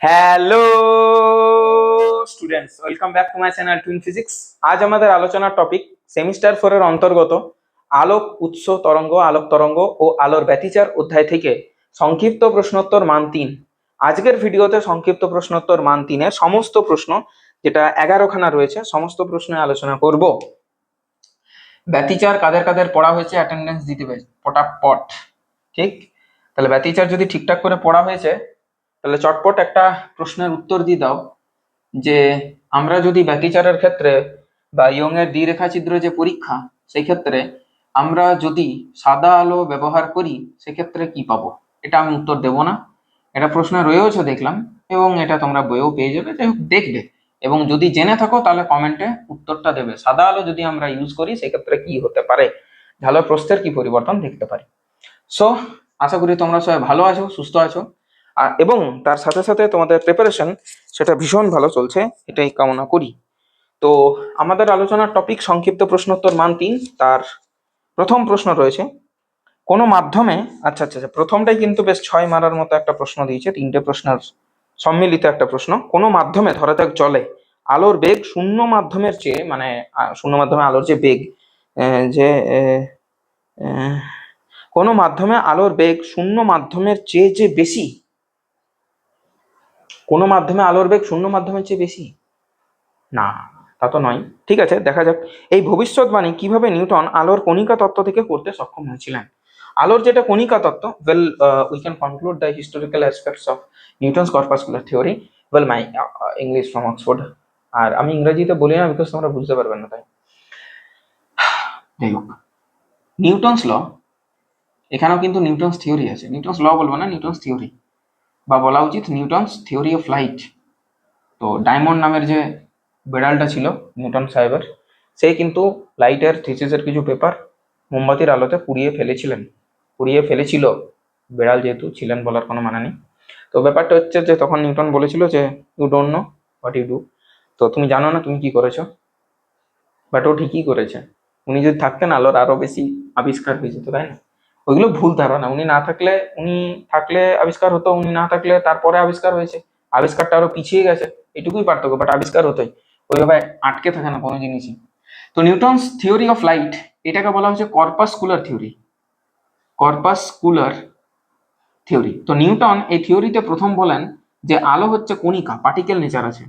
Hello students welcome back to my channel twin physics আজ আমাদের আলোচনার টপিক সেমিস্টার ফোরের অন্তর্গত আলোক উৎস তরঙ্গ, আলোক তরঙ্গ ও আলোর ব্যতিচার অধ্যায় থেকে সংক্ষিপ্ত প্রশ্নোত্তর মান তিন। আজকের ভিডিওতে সংক্ষিপ্ত প্রশ্নোত্তর মান তিনের সমস্ত প্রশ্ন, যেটা এগারোখানা রয়েছে, সমস্ত প্রশ্নে আলোচনা করব। ব্যতিচার কাদের কাদের পড়া হয়েছে অ্যাটেন্ডেন্স দিতে হবে পটাপট, ঠিক? তাহলে ব্যতিচার যদি ঠিকঠাক করে পড়া হয়েছে তাহলে চটপট একটা প্রশ্নের উত্তর দিয়ে দাও যে আমরা যদি ব্যতিচারের ক্ষেত্রে বা ইয়ং এর দ্বিরেখাচিত্র যে পরীক্ষা, সেই ক্ষেত্রে আমরা যদি সাদা আলো ব্যবহার করি সেক্ষেত্রে কি পাবো? এটা আমি উত্তর দেব না। এটা প্রশ্ন রয়েওছে দেখলাম, এবং এটা তোমরা বইও পেয়ে যাবে। যাই হোক, দেখবে। এবং যদি জেনে থাকো, তাহলে কমেন্টে উত্তরটা দেবে। সাদা আলো যদি আমরা ইউজ করি সেক্ষেত্রে কি হতে পারে? ঢালো প্রস্থের কি পরিবর্তন দেখতে পারি? সো আশা করি তোমরা সবাই ভালো আছো, সুস্থ আছো। এবং তার সাথে সাথে তোমাদের প্রিপারেশন সেটা ভীষণ ভালো চলছে, এটাই কামনা করি। তো আমাদের আলোচনার টপিক সংক্ষিপ্ত প্রশ্নোত্তর মান তিন, তার প্রথম প্রশ্ন রয়েছে, কোনো মাধ্যমে আচ্ছা আচ্ছা আচ্ছা প্রথমটাই কিন্তু বেশ ছয় মারার মতো একটা প্রশ্ন দিয়েছে, তিনটে প্রশ্নের সম্মিলিত একটা প্রশ্ন, কোনো মাধ্যমে, ধরা যাক জলে, আলোর বেগ শূন্য মাধ্যমের চেয়ে মানে শূন্য মাধ্যমে আলোর যে বেগ যে কোনো মাধ্যমে আলোর বেগ শূন্য মাধ্যমের চেয়ে যে বেশি কোনো মাধ্যমে আলোর বেগ শূন্য মাধ্যমের চেয়ে বেশি? না, তা তো নয়। ঠিক আছে, দেখা যাক। এই ভবিষ্যৎবাণী কীভাবে নিউটন আলোর কণিকা তত্ত্ব থেকে করতে সক্ষম হয়েছিলেন? আলোর যেটা কণিকা তত্ত্ব well we can conclude the historical aspects of Newton's corpuscular theory well my English from Oxford আর আমি ইংরেজিতে বলি না বিকজ তোমরা বুঝতে পারবে না তাই। যাই হোক নিউটনস ল, এখানেও কিন্তু নিউটনস থিওরি আছে। নিউটনস ল বলব না, নিউটনস থিওরি বা বলা উচিত নিউটনস থিওরি অফ লাইট। তো ডায়মন্ড নামের যে বেড়ালটা ছিল, নিউটন সাহেবের সে কিন্তু লাইটের থিসিসের কিছু পেপার মোমবাতির আলোতে পুড়িয়ে ফেলেছিলেন। পুড়িয়ে ফেলেছিল। বেড়াল যেহেতু ছিলেন বলার কোনো মানে নেই। তো ব্যাপারটা হচ্ছে যে তখন নিউটন বলেছিল যে you don't know what you do তো তুমি জানো না তুমি কি করেছ? বাট ও ঠিকই করেছে। উনি যদি থাকতেন, আলোর আরও বেশি আবিষ্কার হয়ে যেত, তাই না? ওইগুলো ভুল ধারণা। উনি না থাকলে, উনি থাকলে আবিষ্কার হতো, উনি না থাকলে তারপরে আবিষ্কার হয়েছে। আবিষ্কারটা আরও পিছিয়ে গেছে, এটুকুই পার্থক্য বাট আবিষ্কার হতোই। ওইভাবে আটকে থাকে না কোনো জিনিসই। তো নিউটনস থিওরি অফ লাইট, এটাকে বলা হচ্ছে corpus corpuscular theory. Corpuscular theory. তো নিউটন এই থিওরিতে প্রথম বলেন যে আলো হচ্ছে কণিকা, পার্টিকেল নেচার আছে।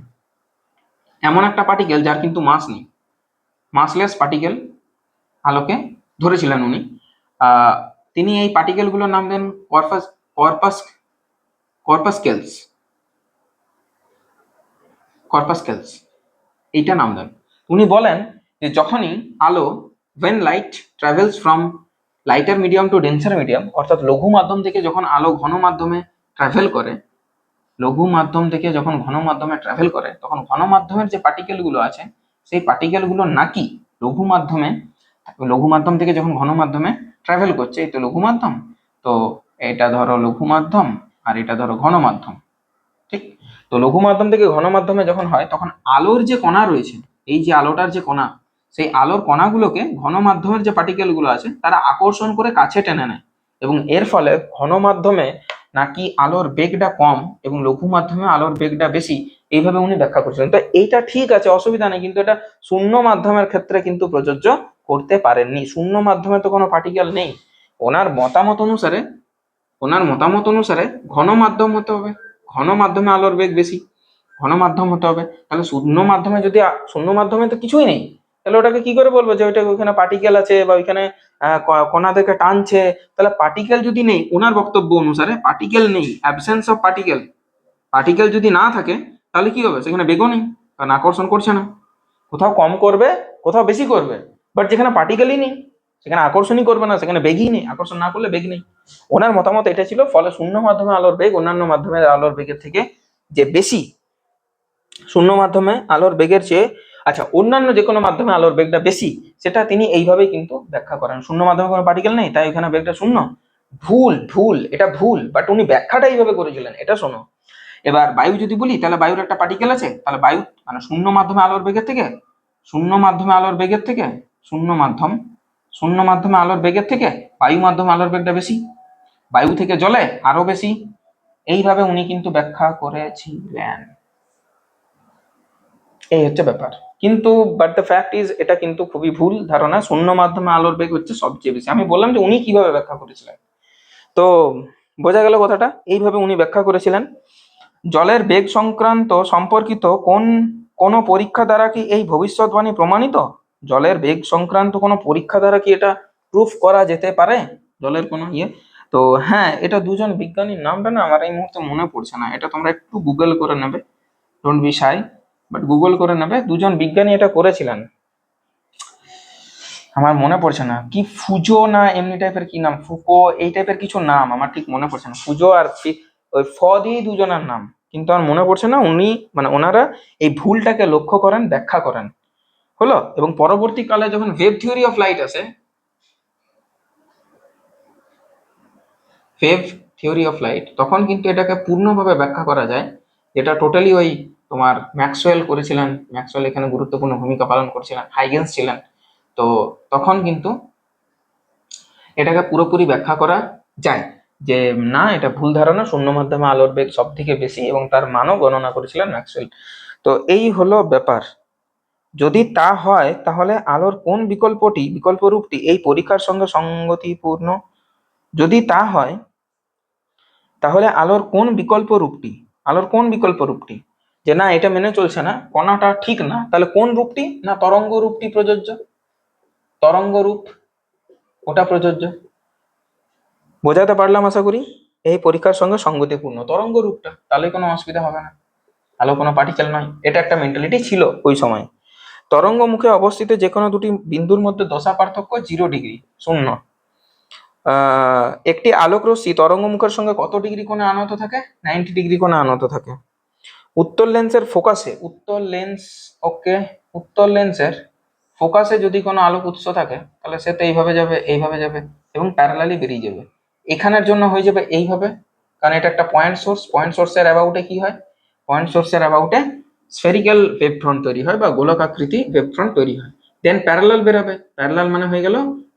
এমন একটা পার্টিকেল যার কিন্তু মাস নেই। মাসলেস পার্টিকেল আলোকে ধরেছিলেন উনি। তিনি এই পার্টিকেলগুলোর নাম দেন কর্পাস কর্পাস কর্পাসকেলস কর্পাসকেলস এইটা নাম দেন। উনি বলেন যে যখনই আলো when light travels from lighter medium to denser medium অর্থাৎ লঘু মাধ্যম থেকে যখন আলো ঘন মাধ্যমে ট্রাভেল করে, লঘু মাধ্যম থেকে যখন ঘন মাধ্যমে ট্রাভেল করে, তখন ঘন মাধ্যমের যে পার্টিকেলগুলো আছে, সেই পার্টিকেলগুলো নাকি লঘু মাধ্যমে, লঘু মাধ্যম থেকে যখন ঘন মাধ্যমে ট্রাভেল করছে, এই তো লঘু মাধ্যম তো এটা ধরো লঘু মাধ্যম আর এটা ধরো ঘন মাধ্যম ঠিক? তো লঘু মাধ্যম থেকে ঘন মাধ্যমে যখন হয়, তখন আলোর যে কণা রয়েছে, এই যে আলোটার যে কণা, সেই আলোর কণাগুলোকে ঘন মাধ্যমের যে পার্টিকেলগুলো আছে, তারা আকর্ষণ করে কাছে টেনে নেয়। এবং এর ফলে ঘন মাধ্যমে নাকি আলোর বেগটা কম এবং লঘু মাধ্যমে আলোর বেগটা বেশি, এইভাবে উনি ব্যাখ্যা করছিলেন। তো এইটা ঠিক আছে, অসুবিধা নেই, কিন্তু এটা শূন্য মাধ্যমের ক্ষেত্রে কিন্তু প্রযোজ্য করতে পারেননি। শূন্য মাধ্যমে তো কোনো পার্টিকেল নেই। ওনার মতামত অনুসারে ওনার মতামত অনুসারে ঘন মাধ্যম হতে হবে। ঘন মাধ্যমে আলোর বেগ বেশি ঘন মাধ্যম হতে হবে। তাহলে শূন্য মাধ্যমে যদি শূন্য মাধ্যমে তো কিছুই নেই তাহলে ওটাকে কি করে বলব যে ওইটা ওইখানে পার্টিকেল আছে বা ওইখানে আহ, ক- কণা থেকে টানছে? তাহলে পার্টিকেল যদি নেই ওনার বক্তব্য অনুসারে পার্টিকেল নেই অ্যাবসেন্স অফ পার্টিকেল পার্টিকেল যদি না থাকে তাহলে কি হবে? সেখানে বেগও নেই কারণ আকর্ষণ করছে না। কোথাও কম করবে কোথাও বেশি করবে। বাট যেখানে পার্টিকেলই নেই, সেখানে আকর্ষণই করবে না, সেখানে বেগই নেই, আকর্ষণ না করলে বেগ নেই। ওনার মতামত এটা ছিল, ফলে শূন্য মাধ্যমে আলোর বেগ, অন্যান্য মাধ্যমে আলোর বেগের থেকে যে বেশি, শূন্য মাধ্যমে আলোর বেগের চেয়ে আচ্ছা অন্যান্য যে কোনো মাধ্যমে আলোর বেগটা বেশি, সেটা তিনি এইভাবেই কিন্তু ব্যাখ্যা করেন। শূন্য মাধ্যমে কোনো পার্টিকেল নেই, তাই ওখানে বেগটা শূন্য। ভুল ভুল, এটা ভুল বাট উনি ব্যাখ্যাটা এইভাবে করেছিলেন, এটা শোনো। এবার বায়ু যদি বলি, তাহলে বায়ুর একটা পার্টিকেল আছে, তাহলে বায়ু মানে শূন্য মাধ্যমে আলোর বেগের থেকে, শূন্য মাধ্যমে আলোর বেগের থেকে শূন্য মাধ্যম শূন্য মাধ্যমে আলোর বেগের থেকে বায়ু মাধ্যমে আলোর বেগটা বেশি, বায়ু থেকে জলে আরও বেশি। এইভাবে উনি কিন্তু ব্যাখ্যা করেছিলেন। এই হচ্ছে ব্যাপার। কিন্তু বাট দ্য ফ্যাক্ট ইজ এটা কিন্তু খুবই ভুল ধারণা। শূন্য মাধ্যমে আলোর বেগ হচ্ছে সবচেয়ে বেশি। আমি বললাম যে উনি কীভাবে ব্যাখ্যা করেছিলেন। তো, বোঝা গেল কথাটা। এইভাবে উনি ব্যাখ্যা করেছিলেন। জলের বেগ সংক্রান্ত সম্পর্কিত কোন কোন পরীক্ষা দ্বারা কি এই ভবিষ্যৎবাণী প্রমাণিত? জলের বেগ সংক্রান্ত কোনো পরীক্ষা দ্বারা কি এটা প্রুফ করা যেতে পারে? জলের কোনো ইয়ে? তো হ্যাঁ এটা দুজন বিজ্ঞানীর নামটা না আমার এই মুহূর্তে মনে পড়ছে না। এটা তোমরা একটু গুগল করে নেবে। Don't be shy but Google করে নেবে। দুজন বিজ্ঞানী এটা করেছিলেন। আমার মনে পড়ছে না। কি ফুজো না এমনি টাইপের কি নাম? ফুকো এই টাইপের কিছু নাম আমার ঠিক মনে পড়ছে না। ফুজো আর ওই ফ দিয়েই দুজনের নাম। কিন্তু আমার মনে পড়ছে না উনি মানে ওনারা এই ভুলটাকে লক্ষ্য করেন, ব্যাখ্যা করেন। হলো? এবং পরবর্তীকালে যখন ওয়েভ থিওরি অফ লাইট আসে ওয়েভ থিওরি অফ লাইট তখন কিন্তু এটাকে পূর্ণভাবে ব্যাখ্যা করা যায়। যেটা টোটালি ওই তোমার ম্যাক্সওয়েল করেছিলেন, ম্যাক্সওয়েল এখানে গুরুত্বপূর্ণ ভূমিকা পালন করছিলেন, হাইগেন্স ছিলেন। তো তখন কিন্তু এটাকে পুরোপুরি ব্যাখ্যা করা যায় যে, না, এটা ভুল ধারণা, শূন্য মাধ্যমে আলোর বেগ সব থেকে বেশি এবং তার মানও গণনা করেছিলেন ম্যাক্সওয়েল। তো এই হলো ব্যাপার। যদি তা হয়, তাহলে আলোর কোন বিকল্পটি বিকল্প রূপটি এই পরীক্ষার সঙ্গে সঙ্গতিপূর্ণ? যদি তা হয়, তাহলে আলোর কোন বিকল্প রূপটি আলোর কোন বিকল্প রূপটি যে না, এটা মেনে চলছে না, কণাটা ঠিক না, তাহলে কোন রূপটি না তরঙ্গ রূপটি প্রযোজ্য? তরঙ্গ রূপ, ওটা প্রযোজ্য। বোঝাতে পারলাম আশা করি? এই পরীক্ষার সঙ্গে সঙ্গতিপূর্ণ। তরঙ্গ রূপটা, তাহলে কোনো অসুবিধা হবে না। আলো কোনো পার্টিকেল নয়। এটা একটা মেন্টালিটি ছিল ওই সময়। তরঙ্গ মুখে অবস্থিত যে কোনো দুটি বিন্দুর মধ্যে দশা পার্থক্য জিরো ডিগ্রি শূন্য। একটি আলোক রশ্মি তরঙ্গ মুখের সঙ্গে কত ডিগ্রি কোণে আনত থাকে? নাইনটি ডিগ্রি কোণে আনত থাকে। উত্তর লেন্সের ফোকাসে উত্তর লেন্স ওকে উত্তর লেন্সের ফোকাসে যদি কোনো আলোক উৎস থাকে, তাহলে সে তো এইভাবে যাবে এইভাবে যাবে এবং প্যারালালি বেরিয়ে যাবে। এখানের জন্য হয়ে যাবে এইভাবে, কারণ এটা একটা পয়েন্ট সোর্স পয়েন্ট সোর্সের অ্যাবাউটে কি হয়? পয়েন্ট সোর্সের অ্যাবাউটে স্ফেরিক্যাল ওয়েভ ফ্রন্ট তৈরি হয় বা গোলক আকৃতি ওয়েভ ফ্রন্ট তৈরি হয়। দেন প্যারালাল বেরোবে। প্যারালাল মানে হয়ে গেল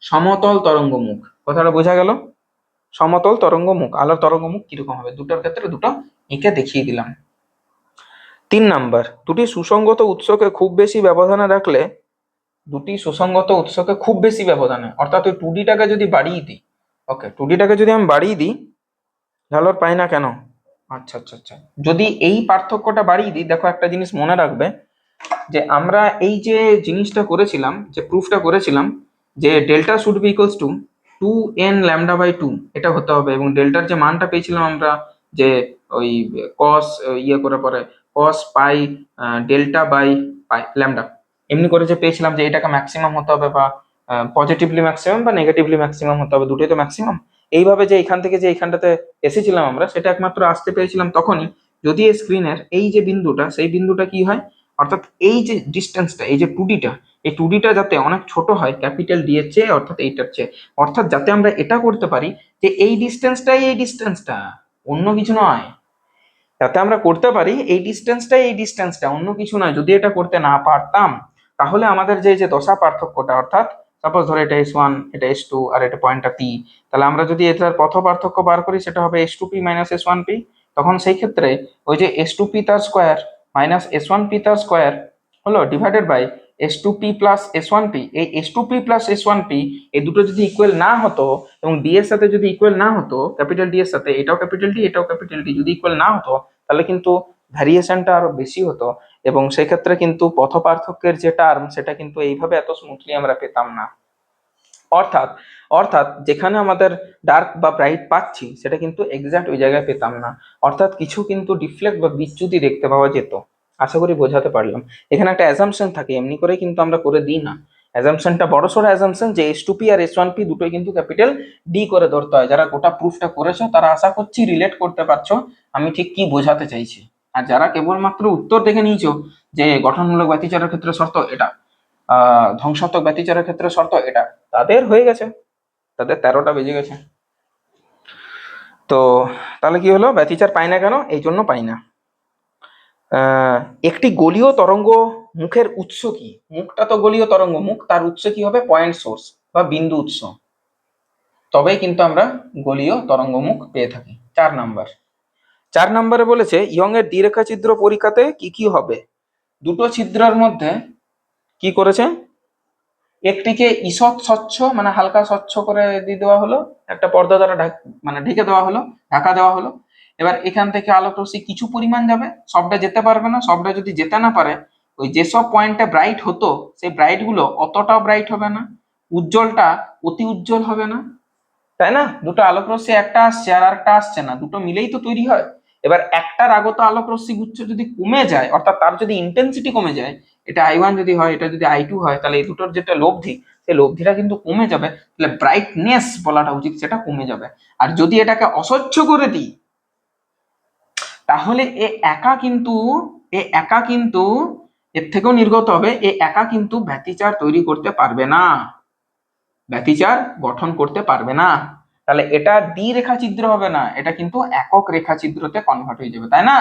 সমতল তরঙ্গ মুখ কথাটা বোঝা গেল? সমতল তরঙ্গ মুখ আলোর তরঙ্গ মুখ কীরকম হবে? দুটোর ক্ষেত্রে দুটো এঁকে দেখিয়ে দিলাম। তিন নাম্বার, দুটি সুসঙ্গত উৎসকে খুব বেশি ব্যবধানে রাখলে দুটি সুসঙ্গত উৎসকে খুব বেশি ব্যবধানে, অর্থাৎ ওই টুডিটাকে যদি বাড়িয়ে দিই ওকে টুডিটাকে যদি আমি বাড়িয়ে দিই, তাহলে পাই না কেন? আচ্ছা আচ্ছা আচ্ছা। যদি এই পার্থক্যটা বাড়িয়ে দিই, দেখো একটা জিনিস মনে রাখবে, যে আমরা এই যে জিনিসটা করেছিলাম, যে প্রুফটা করেছিলাম, যে delta should be equals to two N lambda by two এটা হতে হবে। এবং ডেল্টার যে মানটা পেয়েছিলাম আমরা, যে ওই কস ইয়ে করে পরে cos pi delta by pi lambda এমনি করে যে পেয়েছিলাম যে এটাকে ম্যাক্সিমাম হতে হবে বা পজিটিভলি ম্যাক্সিমাম বা নেগেটিভলি ম্যাক্সিমাম হতে হবে, দুটোই তো ম্যাক্সিমাম এইভাবে যে এখান থেকে যে এখানটাতে এসেছিলাম আমরা, সেটা একমাত্র আসতে পেরেছিলাম তখনই। যদি এই স্ক্রিনের এই যে বিন্দুটা, সেই বিন্দুটা কি হয়? অর্থাৎ এই যে ডিস্টেন্সটা এই যে টুডিটা, এই টুডিটা যাতে অনেক ছোট হয়, ক্যাপিটাল ডি এর চেয়ে, অর্থাৎ এইটার চেয়ে, অর্থাৎ যাতে আমরা এটা করতে পারি যে এই ডিস্টেন্সটাই এই ডিস্টেন্সটা অন্য কিছু নয়। যাতে আমরা করতে পারি এই ডিস্টেন্সটাই এই ডিস্টেন্সটা অন্য কিছু নয়। যদি এটা করতে না পারতাম, তাহলে আমাদের যে যে দশা পার্থক্যটা, অর্থাৎ সাপোজ ধরো এটা এস ওয়ান এটা এস টু আর এটা পয়েন্টটা পি তাহলে আমরা যদি এটার পথ পার্থক্য বার করি সেটা হবে S two P minus S one P তখন সেই ক্ষেত্রে ওই যে এস টু পি তার square minus S one P তার স্কোয়ার হলো divided by S two P plus S one P এই S two P plus S one P এই দুটো যদি ইকুয়াল না হতো এবং ডি এর সাথে যদি ইকুয়াল না হতো ক্যাপিটাল ডি এর সাথে, এটাও ক্যাপিটাল ডি এটাও ক্যাপিটাল ডি যদি ইকুয়াল না হতো, তাহলে কিন্তু ভ্যারিয়েশনটা আরও বেশি হতো এবং সেক্ষেত্রে কিন্তু পথ পার্থক্যের যে টার্ম সেটা কিন্তু এইভাবে এত স্মুথলি আমরা পেতাম না। অর্থাৎ অর্থাৎ যেখানে আমাদের ডার্ক বা ব্রাইট পাচ্ছি, সেটা কিন্তু এক্সাক্ট ওই জায়গায় পেতাম না। অর্থাৎ কিছু কিন্তু ডিফ্লেক্ট বা বিচ্যুতি দেখতে পাওয়া যেত। আশা করি বোঝাতে পারলাম। এখানে একটা অ্যাজাম্পশন থাকে, এমনি করে কিন্তু আমরা করে দিই না। অ্যাজাম্পশনটা বড় সড়ো অ্যাজাম্পশন যে এস টু পি আর এস ওয়ান পি দুটোই কিন্তু ক্যাপিটাল ডি করে ধরতে হয়। যারা গোটা প্রুফটা করেছ, তারা আশা করছি রিলেট করতে পারছ। আমি ঠিক কি বোঝাতে চাইছি? আর যারা কেবলমাত্র উত্তর দেখে নিয়েছো যে গঠনমূলক ব্যতিচারের ক্ষেত্রে শর্ত এটা ধ্বংসাত্মক ব্যতিচারের ক্ষেত্রে শর্ত এটা, তাদের হয়ে গেছে। তাদের তেরোটা বেজে গেছে। তো তাহলে কি হলো? ব্যতিচার পাই না কেন? এই জন্য পাই না। একটি গলীয় তরঙ্গ মুখের উৎস কি? মুখটা তো গলীয় তরঙ্গ মুখ, তার উৎস কি হবে? পয়েন্ট সোর্স বা বিন্দু উৎস। তবেই কিন্তু আমরা গলীয় তরঙ্গ মুখ পেয়ে থাকি। চার নাম্বার। চার নম্বরে বলেছে ইয়ং এর দ্বিরেখা ছিদ্র পরীক্ষাতে কি কি হবে? দুটো ছিদ্রের মধ্যে কি করেছে? একটিকে ঈষৎ স্বচ্ছ মানে হালকা স্বচ্ছ করে দিয়ে দেওয়া হলো, একটা পর্দা দ্বারা মানে ঢেকে দেওয়া হলো, ঢাকা দেওয়া হলো। এবার এখান থেকে আলোক রশ্মি কিছু পরিমাণ যাবে, সবটা যেতে পারবে না, সবটা যদি যেতে না পারে, ওই যেসব পয়েন্টে ব্রাইট হতো, সেই ব্রাইটগুলো অতটাও ব্রাইট হবে না, উজ্জ্বলটা অতি উজ্জ্বল হবে না। তাই না? দুটো আলোক রশ্মি একটা আসছে আর একটা আসছে না, দুটো মিলেই তো তৈরি হয়। এবার একটার আগত আলোক রশ্মি গুচ্ছ যদি কমে যায়, অর্থাৎ তার যদি ইন্টেন্সিটি কমে যায়, এটা আই ওয়ান যদি হয়, এটা যদি আই টু হয়, তাহলে এই দুটোর যেটা লব্ধি, সেই লব্ধিটা কিন্তু কমে যাবে, তাহলে ব্রাইটনেস বলাটা উচিত, সেটা কমে যাবে। আর যদি এটাকে অস্বচ্ছ করে দিই, তাহলে এ একা কিন্তু, এ একা কিন্তু এর থেকেও নির্গত হবে, এ একা কিন্তু ব্যতিচার তৈরি করতে পারবে না। ব্যতিচার গঠন করতে পারবে না। তাহলে এটা দ্বি রেখা ছিদ্র হবে না, এটা কিন্তু একক রেখা ছিদ্রতে কনভার্ট হয়ে যাবে, তাই না?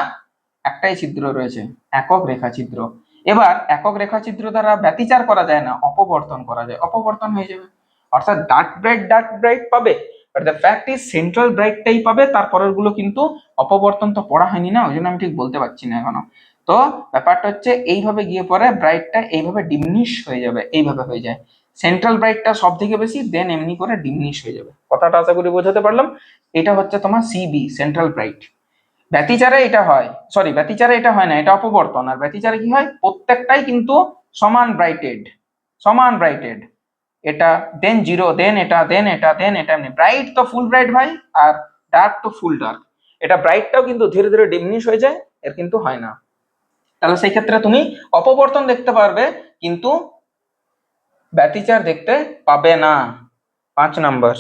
একটাই ছিদ্র রয়েছে, একক রেখা ছিদ্র এবার একক রেখা ছিদ্র দ্বারা ব্যতিচার করা যায় না, অপবর্তন করা যায়, অপবর্তন হয়ে যাবে। অর্থাৎ ডার্ক ব্রাইট ডার্ক ব্রাইট পাবে but the fact is central ব্রাইটটাই পাবে তারপরেরগুলো কিন্তু অপবর্তন তো পড়া হয়নি না, ওই জন্য আমি ঠিক বলতে পারছি না এখনও। তো ব্যাপারটা হচ্ছে, এইভাবে গিয়ে পরে ব্রাইটটা এইভাবে ডিমিনিশ হয়ে যাবে, এইভাবে হয়ে যায়। সেন্ট্রাল ব্রাইটটা সব থেকে বেশি দেন এমনি করে ডিমিনিশ হয়ে যাবে। কথাটা আশা করি বোঝাতে পারলাম। এটা হচ্ছে তোমার সিবি সেন্ট্রাল ব্রাইট ব্যতিচারে এটা হয় সরি ব্যতিচারে এটা হয় না, এটা অপবর্তন। আর ব্যতিচারে কি হয়? প্রত্যেকটাই কিন্তু সমান ব্রাইটেড সমান ব্রাইটেড এটা দেন জিরো দেন এটা দেন এটা দেন এটা, এমনি। ব্রাইট তো ফুল ব্রাইট ভাই, আর ডার্ক তো ফুল ডার্ক এটা ব্রাইটটাও কিন্তু ধীরে ধীরে ডিমিনিশ হয়ে যায়, এর কিন্তু হয় না। তাহলে সেই ক্ষেত্রে তুমি অপবর্তন দেখতে পারবে, কিন্তু ব্যতিচার দেখতে পাবে না। পাঁচ নম্বর।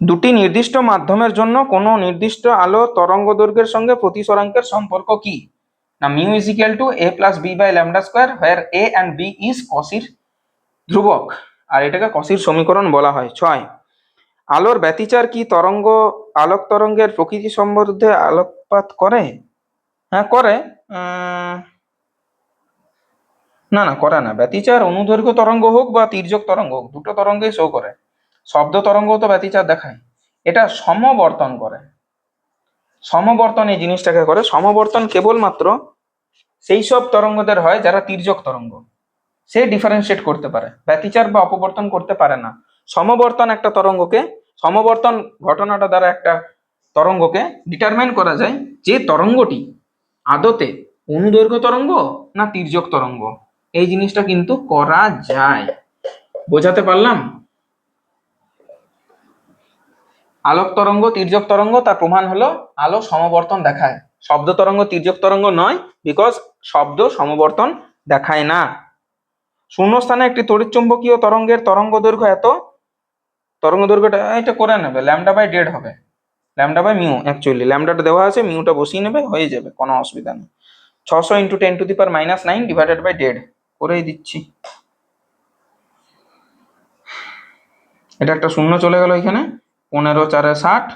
দুটি নির্দিষ্ট মাধ্যমের জন্য কোনো নির্দিষ্ট আলো তরঙ্গ দৈর্ঘ্যের সঙ্গে প্রতিসরাঙ্কের সম্পর্ক কি? না, mu is equal to A plus B by lambda square, where A and B is Kasir ধ্রুবক। আর এটাকে কসির সমীকরণ বলা হয়। ছয়। আলোর ব্যতিচার কি তরঙ্গ, আলোক তরঙ্গের প্রকৃতি সম্বন্ধে আলোকপাত করে? হ্যাঁ করে। না না, করে না। ব্যতিচার, অনুদৈর্ঘ্য তরঙ্গ হোক বা তির্যক তরঙ্গ হোক, দুটো তরঙ্গই শো করে। শব্দ তরঙ্গ তো ব্যতিচার দেখায়। এটা সমবর্তন করে। সমবর্তন এই জিনিসটাকে করে। সমবর্তন কেবলমাত্র সেই সব তরঙ্গদের হয় যারা তির্যক তরঙ্গ। সে ডিফারেন্সিয়েট করতে পারে। ব্যতিচার বা অপবর্তন করতে পারে না। সমবর্তন একটা তরঙ্গকে, সমবর্তন ঘটনাটা দ্বারা একটা তরঙ্গকে ডিটারমাইন করা যায় যে তরঙ্গটি আদতে অনুদৈর্ঘ্য তরঙ্গ না তির্যক তরঙ্গ। এই জিনিসটা কিন্তু করা যায়। বোঝাতে পারলাম? আলোক তরঙ্গ, তির্যক তরঙ্গ, তার প্রমাণ হলো আলো সমবর্তন দেখায়। শব্দ তরঙ্গ, তির্যক তরঙ্গ নয় বিকজ শব্দ সমবর্তন দেখায় না। শূন্যস্থানে একটি তড়িৎচুম্বকীয় তরঙ্গের তরঙ্গ দৈর্ঘ্য এত, তরঙ্গ দৈর্ঘ্যটা এটা করে নেবে ল্যামডা বাই ডেড হবে। ল্যামডা বাই মিউ অ্যাকচুয়ালি ল্যামডাটা দেওয়া আছে মিউটা বসিয়ে নেবে, হয়ে যাবে, কোনো অসুবিধা নেই। ছশো into ten to the power minus nine divided by dead করেই দিচ্ছি। এটা একটা শূন্য চলে গেল এখানে। পনেরো, চারে ষাট।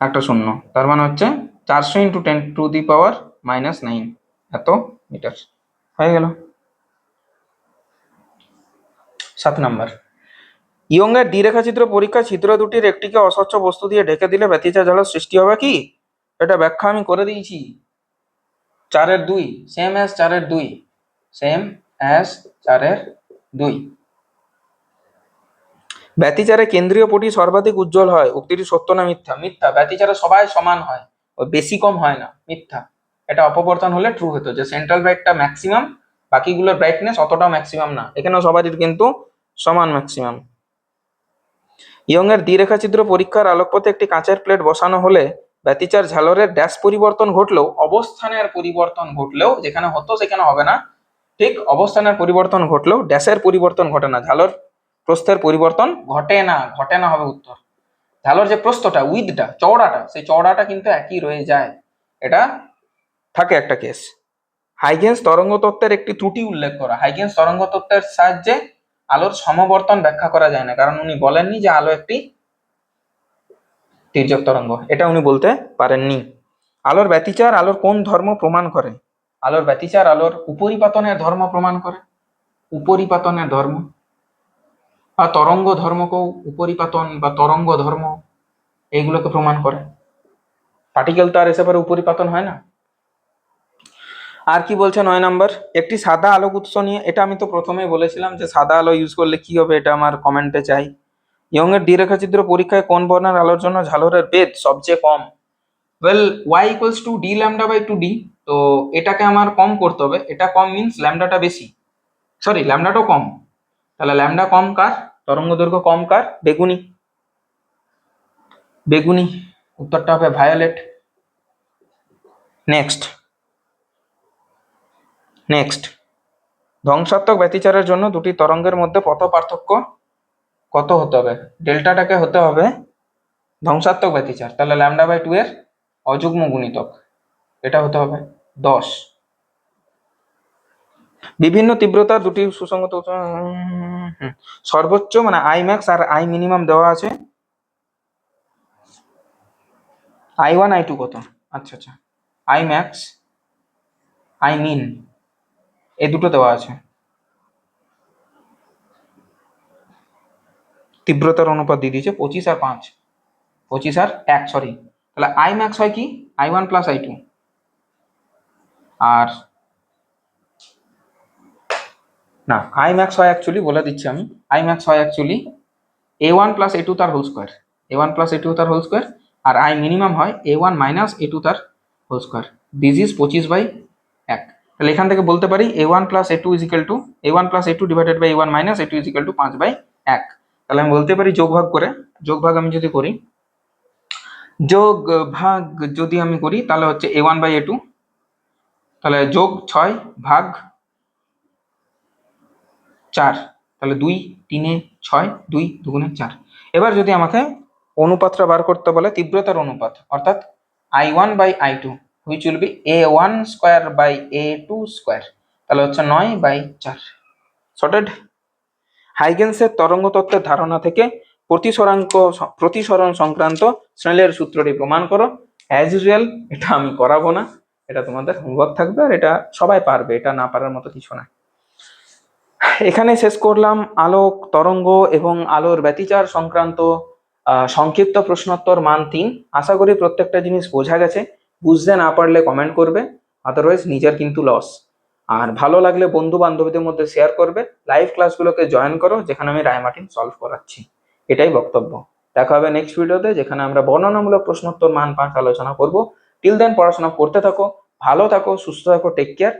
একটা শূন্য। তার মানে হচ্ছে চারশো into ten to the power minus nine এত মিটার। হয়ে গেল। সাত নাম্বার। ইয়ংয়ের দ্বিরেখাচিত্র পরীক্ষা ছিদ্র দুটির একটিকে অস্বচ্ছ বস্তু দিয়ে ঢেকে দিলে ব্যতিচার ঝালের সৃষ্টি হবে কি? এটা ব্যাখ্যা আমি করে দিয়েছি। চারের দুই সেম অ্যাজ চারের দুই সেম অ্যাজ চারের দুই। ব্যতিচারে কেন্দ্রীয় পটি সর্বাধিক উজ্জ্বল হয় উক্তিটি সত্য না মিথ্যা? মিথ্যা। ব্যতিচারে সবাই সমান হয় ও বেশি কম হয় না মিথ্যা। এটা অপবর্তন হলে ট্রু হতো যে সেন্ট্রাল ব্রাইটটা ম্যাক্সিমাম বাকিগুলোর ব্রাইটনেস অতটাও ম্যাক্সিমাম না। এখানেও সবারই কিন্তু সমান ম্যাক্সিমাম ইয়ং এর দ্বিরেখাচিত্র পরীক্ষার আলোকপথে একটি কাঁচের প্লেট বসানো হলে ব্যতিচার ঝালরের ড্যাশ পরিবর্তন ঘটলেও, অবস্থানের পরিবর্তন ঘটলেও, যেখানে হতো সেখানে হবে না। ঠিক অবস্থানের পরিবর্তন ঘটলেও, ড্যাশের পরিবর্তন ঘটে না। ঝালর প্রস্থের পরিবর্তন ঘটে না ঘটে না হবে উত্তর। ঝালর যে প্রস্থটা, উইথটা, চওড়াটা, সেই চওড়াটা কিন্তু একই রয়ে যায়। এটা থাকে একটা কেস। হাইগেন্স তরঙ্গ তত্ত্বের একটি ত্রুটি উল্লেখ করা। হাইগেন্স তরঙ্গ তত্ত্বের সাহায্যে আলোর সমবর্তন ব্যাখ্যা করা যায় না, কারণ উনি বলেননি যে আলো একটি তির্যক তরঙ্গ। এটা উনি বলতে পারেননি। আলোর ব্যতিচার আলোর কোন ধর্ম প্রমাণ করে? আলোর ব্যতিচার আলোর উপরিপাতনের ধর্ম প্রমাণ করে। উপরিপাতনের ধর্ম। বা তরঙ্গ ধর্মকেও উপরিপাতন বা তরঙ্গ ধর্ম এইগুলোকে প্রমাণ করে। পার্টিকেল তো আর এসে পরে উপরিপাতন হয় না? আর কি বলছে নয় নাম্বার? একটি সাদা আলোক উৎস নিয়ে, এটা আমি তো প্রথমেই বলেছিলাম যে সাদা আলো ইউজ করলে কি হবে এটা আমার কমেন্টে চাই। ইয়ং এর দ্বিরেখাচিত্র পরীক্ষায় কোন বর্ণের আলোর জন্য ঝালরের বেদ সবচেয়ে কম। Well Y equals to D lambda by two D তো এটাকে আমার কম করতে হবে। এটা কম মিনস ল্যামডাটা বেশি। সরি ল্যামডাটাও কম। তাহলে ল্যামডা কম কার? তরঙ্গ দৈর্ঘ্য কম কার? বেগুনি। বেগুনি। উত্তরটা হবে ভায়োলেট নেক্সট নেক্সট ধ্বংসাত্মক ব্যতিচারের জন্য দুটি তরঙ্গের মধ্যে পথ পার্থক্য কত হতে হবে? ডেল্টাটাকে হতে হবে ধ্বংসাত্মক ব্যতিচার, তাহলে ল্যামডা বাই টু এর অযুগ্ম গুণিতক। এটা হতে হবে দশ। বিভিন্ন তীব্রতা দুটি সুসংগত সর্বোচ্চ মানে আই ম্যাক্স আর আই মিনিমাম দেওয়া আছে। আই ওয়ান আই টু কত? আচ্ছা আচ্ছা। আই ম্যাক্স আই মিন এই দুটো দেওয়া আছে। তীব্রতার অনুপাত দিয়ে দিয়েছে পঁচিশ আর পাঁচ। পঁচিশ আর এক সরি তাহলে আই ম্যাক্স হয় কি? I one plus I two আর না আই ম্যাক্স হয় অ্যাকচুয়ালি বলে দিচ্ছি আমি। আই ম্যাক্স হয় actually A one plus A two তার whole square A one plus A two তার হোল স্কোয়ার আর আই মিনিমাম হয় A one minus A two তার হোল স্কোয়ার দিস ইজ পঁচিশ বাই এক। তাহলে এখান থেকে বলতে পারি A one plus A two is equal to A one plus A two divided by A one minus A two is equal to পাঁচ by এক। তাহলে আমি বলতে পারি যোগ ভাগ করে, যোগ ভাগ আমি যদি করি, যোগ ভাগ যদি আমি করি, তাহলে হচ্ছে A one by A two তাহলে যোগ ছয় ভাগ চার, তাহলে দুই তিনে ছয়, দুই দুগুণে চার। এবার যদি আমাকে অনুপাতটা বার করতে বলে, তীব্রতার অনুপাত, অর্থাৎ I one by I two which will be A one square by A two square তাহলে হচ্ছে নয় বাই চার। সর্টেড হাইগেন্সের তরঙ্গ তত্ত্বের ধারণা থেকে প্রতিসরাঙ্ক প্রতিসরণ সংক্রান্ত স্নেলের সূত্রটি প্রমাণ করো। অ্যাজ ইউজুয়াল এটা আমি করাবো না। এটা তোমাদের হোমওয়ার্ক থাকবে আর এটা সবাই পারবে, এটা না পারার মতো কিছু না। এখানে শেষ করলাম আলোক, তরঙ্গ এবং আলোর ব্যতিচার সংক্রান্ত সংক্ষিপ্ত প্রশ্নোত্তর মান তিন। আশা করি প্রত্যেকটা জিনিস বোঝা গেছে। বুঝতে না পারলে কমেন্ট করবে আদারওয়াইজ নিজের কিন্তু লস আর ভালো লাগলে বন্ধু বান্ধবীদের মধ্যে শেয়ার করবে লাইভ ক্লাসগুলোকে জয়েন করো, যেখানে আমি রায়মার্টিন সলভ করাচ্ছি। এটাই বক্তব্য। দেখা হবে নেক্সট ভিডিওতে যেখানে আমরা বর্ণনামূলক প্রশ্নোত্তর মান পাঁচ আলোচনা করব। টিল দেন পড়াশোনা করতে থাকো, ভালো থাকো, সুস্থ থাকো টেক কেয়ার